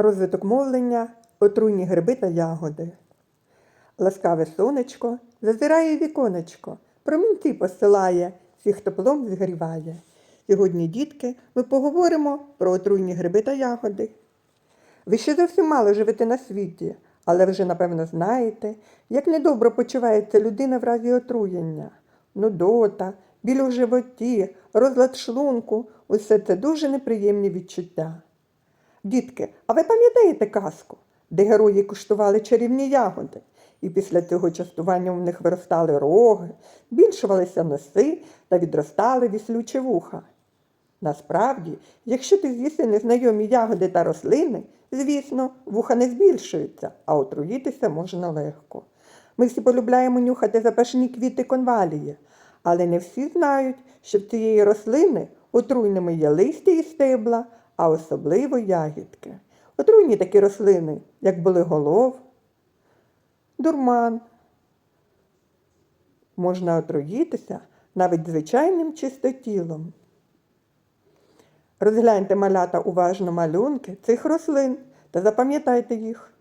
Розвиток мовлення, отруйні гриби та ягоди. Ласкаве сонечко зазирає віконечко, промінці посилає, всіх теплом зігріває. Сьогодні, дітки, ми поговоримо про отруйні гриби та ягоди. Ви ще зовсім мало живете на світі, але вже напевно знаєте, як недобро почувається людина в разі отруєння. Нудота, біль у животі, розлад шлунку усе це дуже неприємні відчуття. Дітки, а ви пам'ятаєте казку, де герої куштували чарівні ягоди, і після цього частування в них виростали роги, більшувалися носи та відростали віслючі вуха? Насправді, якщо ти з'їси незнайомі ягоди та рослини, звісно, вуха не збільшуються, а отруїтися можна легко. Ми всі полюбляємо нюхати запашні квіти конвалії, але не всі знають, що в цієї рослини отруйними є листя і стебла, а особливо ягідки. Отруйні такі рослини, як болиголов, дурман. Можна отруїтися навіть звичайним чистотілом. Розгляньте малята уважно малюнки цих рослин та запам'ятайте їх.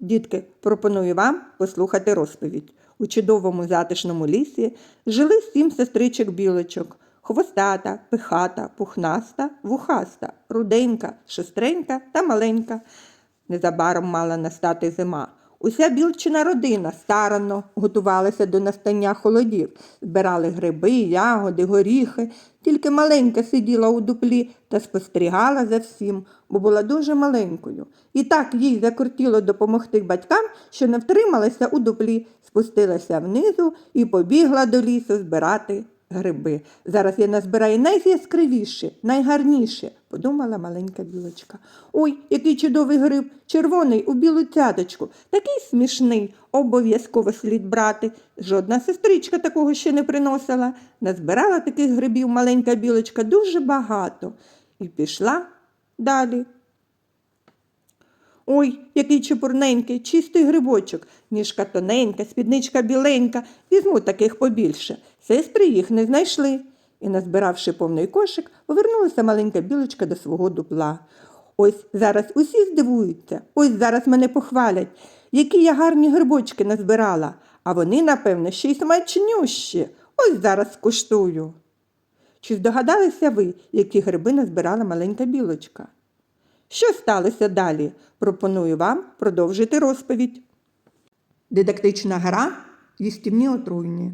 Дітки, пропоную вам послухати розповідь. У чудовому затишному лісі жили сім сестричок білочок. Хвостата, пихата, пухнаста, вухаста, руденька, шестренька та маленька. Незабаром мала настати зима. Уся білчина родина старанно готувалася до настання холодів, збирали гриби, ягоди, горіхи. Тільки маленька сиділа у дуплі та спостерігала за всім, бо була дуже маленькою. І так їй закортіло допомогти батькам, що не втрималася у дуплі, спустилася внизу і побігла до лісу збирати гриби. Зараз я назбираю найяскравіші, найгарніші, подумала маленька білочка. Ой, який чудовий гриб, червоний у білу цяточку, такий смішний, обов'язково слід брати. Жодна сестричка такого ще не приносила. Назбирала таких грибів маленька білочка дуже багато і пішла далі. Ой, який чепурненький, чистий грибочок, ніжка тоненька, спідничка біленька. Візьму таких побільше. Сестри їх не знайшли. І, назбиравши повний кошик, повернулася маленька білочка до свого дупла. Ось зараз усі здивуються, ось зараз мене похвалять, які я гарні грибочки назбирала, а вони, напевно, ще й смачнющі. Ось зараз скуштую. Чи здогадалися ви, які гриби назбирала маленька білочка? Що сталося далі? Пропоную вам продовжити розповідь. Дидактична гра їстівні отруйні.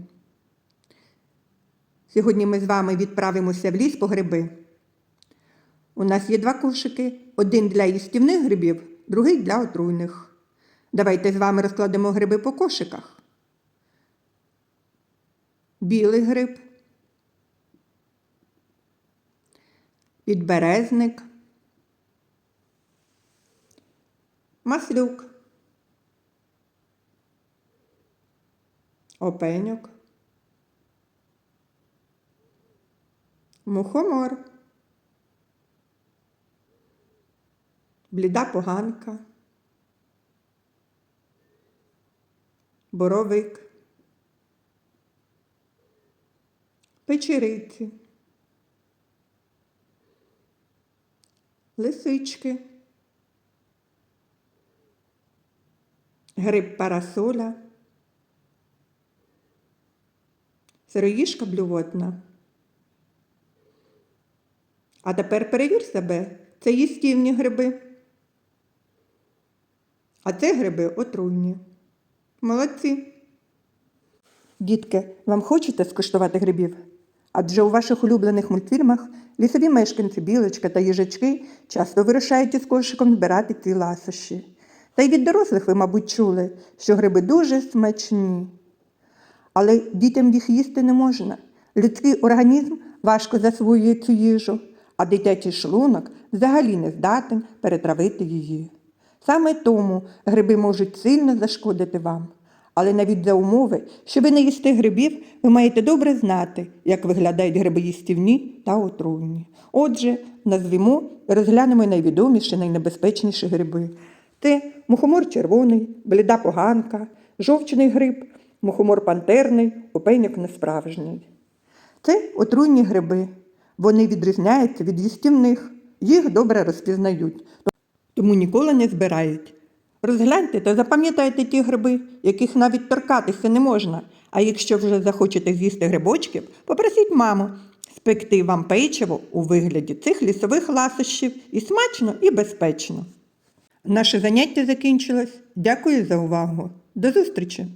Сьогодні ми з вами відправимося в ліс по гриби. У нас є два кошики: один для їстівних грибів, другий для отруйних. Давайте з вами розкладемо гриби по кошиках. Білий гриб, підберезник, маслюк, опеньок, мухомор, бліда поганка, боровик, печериці, лисички. Гриб парасоля, сироїжка блювотна. А тепер перевір себе, це їстівні гриби. А це гриби отруйні. Молодці. Дітки, вам хочете скуштувати грибів? Адже у ваших улюблених мультфільмах лісові мешканці білочка та їжачки часто вирушають із кошиком збирати ці ласощі. Та й від дорослих ви, мабуть, чули, що гриби дуже смачні. Але дітям їх їсти не можна. Людський організм важко засвоює цю їжу, а дитячий шлунок взагалі не здатен перетравити її. Саме тому гриби можуть сильно зашкодити вам. Але навіть за умови, що ви не їсте грибів, ви маєте добре знати, як виглядають гриби їстівні та отруйні. Отже, назвімо і розглянемо найвідоміші, найнебезпечніші гриби. Це мухомор червоний, бліда поганка, жовчний гриб, мухомор пантерний, опеньок несправжній. Це отруйні гриби. Вони відрізняються від їстівних, їх добре розпізнають. тому ніколи не збирають. Розгляньте та запам'ятайте ті гриби, яких навіть торкатися не можна. А якщо вже захочете з'їсти грибочків, попросіть маму спекти вам печиво у вигляді цих лісових ласощів і смачно, і безпечно. Наше заняття закінчилось. Дякую за увагу. До зустрічі!